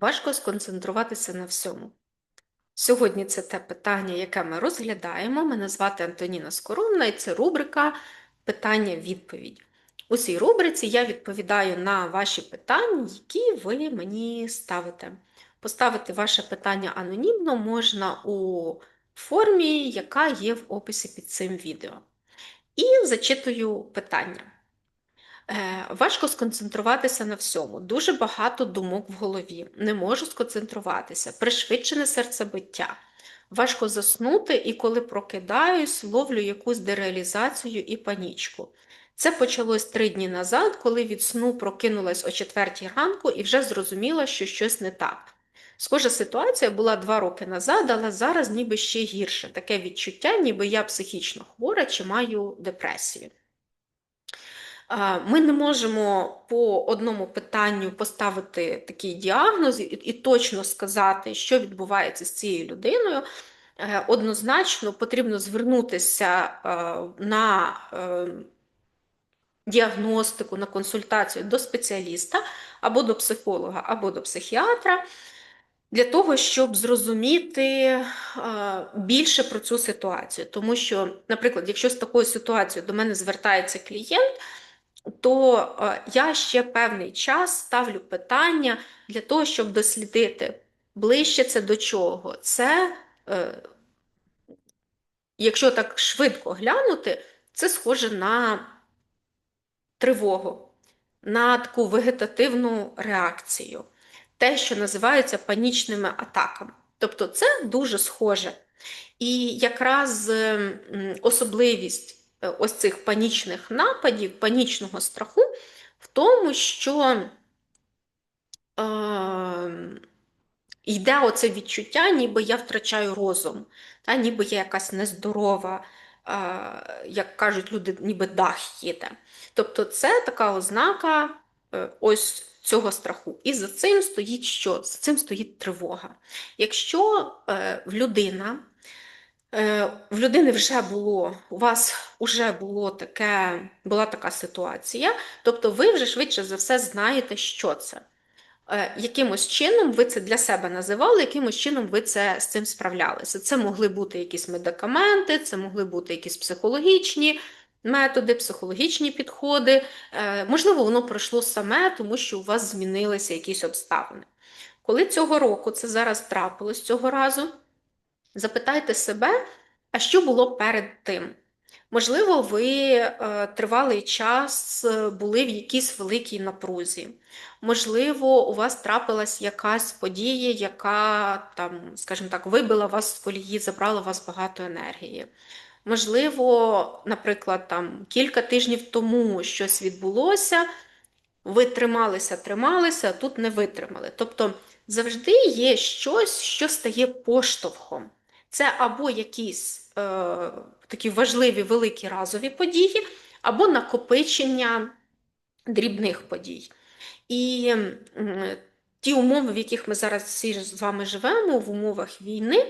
Важко сконцентруватися на всьому. Сьогодні це те питання, яке ми розглядаємо. Мене звати Антоніна Скоромна, і це рубрика Питання-відповідь. У цій рубриці я відповідаю на ваші питання, які ви мені ставите. Поставити ваше питання анонімно можна у формі, яка є в описі під цим відео. І зачитую питання. Е, Важко сконцентруватися на всьому. Дуже багато думок в голові. Не можу сконцентруватися, пришвидшене серцебиття. Важко заснути, і коли прокидаюсь, ловлю якусь дереалізацію і панічку. Це почалось три дні назад, коли від сну прокинулась о четвертій ранку і вже зрозуміла, що щось не так. Схожа ситуація була два роки назад, але зараз ніби ще гірше. Таке відчуття, ніби я психічно хвора чи маю депресію. Ми не можемо по одному питанню поставити такий діагноз і, точно сказати, що відбувається з цією людиною. Е, однозначно потрібно звернутися е, на е, діагностику, на консультацію до спеціаліста або до психолога, або до психіатра. Для того, щоб зрозуміти більше про цю ситуацію. Тому що, наприклад, якщо з такою ситуацією до мене звертається клієнт, то е, я ще певний час ставлю питання для того, щоб дослідити ближче це до чого. Це, е, якщо так швидко глянути, це схоже на тривогу, на таку вегетативну реакцію, те, що називається панічними атаками. Тобто це дуже схоже. І якраз особливість Е, ось цих панічних нападів, панічного страху в тому, що е, йде оце відчуття, ніби я втрачаю розум, та, ніби я якась нездорова, е, як кажуть люди, ніби дах їде. Тобто це така ознака е, ось цього страху. І за цим стоїть що? За цим стоїть тривога. Якщо е, людина Е, в людини вже було, у вас вже було таке, була така ситуація, тобто ви вже швидше за все знаєте, що це. Е, якимось чином ви це для себе називали, якимось чином ви це з цим справлялися. Це могли бути якісь медикаменти, це могли бути якісь психологічні методи, психологічні підходи. Е, можливо, воно пройшло саме, тому що у вас змінилися якісь обставини. Коли цього року це зараз трапилось цього разу. Запитайте себе, а що було перед тим? Можливо, ви е, тривалий час е, були в якійсь великій напрузі. Можливо, у вас трапилась якась подія, яка, там, скажімо так, вибила вас з колії, забрала у вас багато енергії. Можливо, наприклад, там кілька тижнів тому щось відбулося, ви трималися, трималися, а тут не витримали. Тобто завжди є щось, що стає поштовхом. Це або якісь е, такі важливі великі разові події, або накопичення дрібних подій. І е, ті умови, в яких ми зараз всі з вами живемо, в умовах війни,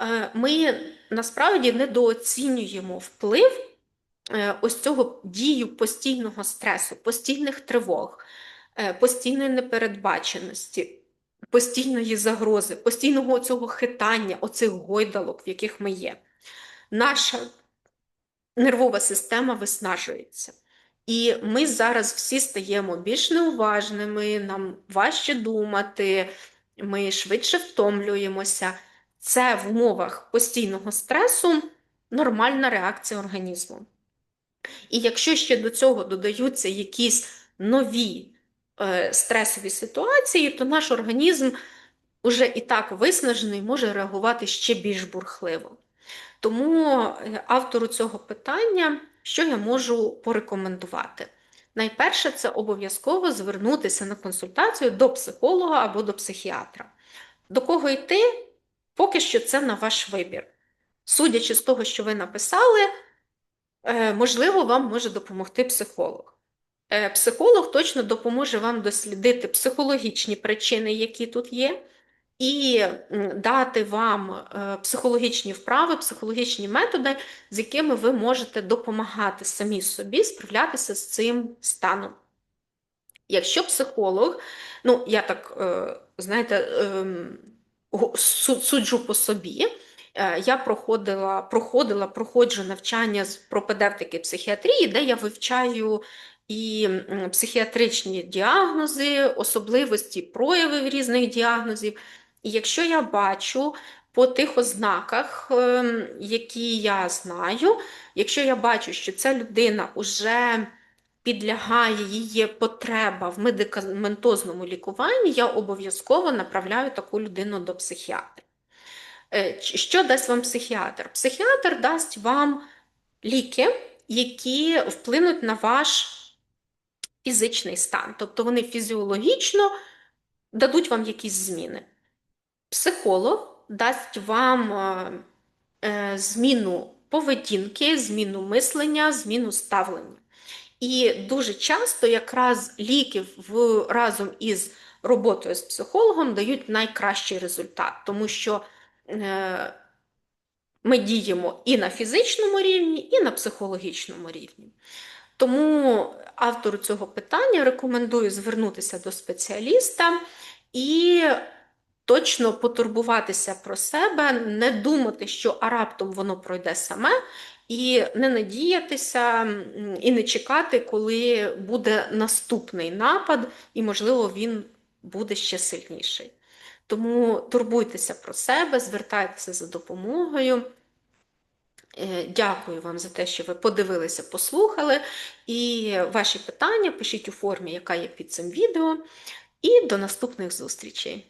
е, ми насправді недооцінюємо вплив е, ось цього дію постійного стресу, постійних тривог, е, постійної непередбаченості постійної загрози, постійного цього хитання, оцих гойдалок, в яких ми є. Наша нервова система виснажується. І ми зараз всі стаємо більш неуважними, нам важче думати, ми швидше втомлюємося. Це в умовах постійного стресу нормальна реакція організму. І якщо ще до цього додаються якісь нові стресові ситуації, то наш організм уже і так виснажений, може реагувати ще більш бурхливо. Тому е, автору цього питання, що я можу порекомендувати? Найперше, це обов'язково звернутися на консультацію до психолога або до психіатра. До кого йти, поки що це на ваш вибір. Судячи з того, що ви написали, е, можливо, вам може допомогти психолог. Е, психолог точно допоможе вам дослідити психологічні причини, які тут є, і дати вам е, психологічні вправи, психологічні методи, з якими ви можете допомагати самі собі справлятися з цим станом. Якщо психолог, ну я так, е, знаєте, ем, суджу по собі. Я проходила, проходила, проходжу навчання з пропедевтики психіатрії, де я вивчаю і психіатричні діагнози, особливості проявів різних діагнозів. І якщо я бачу по тих ознаках, ем, які я знаю, якщо я бачу, що ця людина вже підлягає її потреба в медикаментозному лікуванні, я обов'язково направляю таку людину до психіатра. Е, Що дасть вам психіатр? Психіатр дасть вам ліки, які вплинуть на ваш фізичний стан. Тобто вони фізіологічно дадуть вам якісь зміни. Психолог дасть вам е, е, зміну поведінки, зміну мислення, зміну ставлення. І дуже часто якраз ліки в, разом із роботою з психологом дають найкращий результат, тому що е, ми діємо і на фізичному рівні, і на психологічному рівні. Тому автору цього питання рекомендую звернутися до спеціаліста і точно потурбуватися про себе, не думати, що а раптом воно пройде саме, і не надіятися і не чекати, коли буде наступний напад, і, можливо, він буде ще сильніший. Тому турбуйтеся про себе, звертайтеся за допомогою. Е, Дякую вам за те, що ви подивилися, послухали. І ваші питання пишіть у формі, яка є під цим відео. І до наступних зустрічей!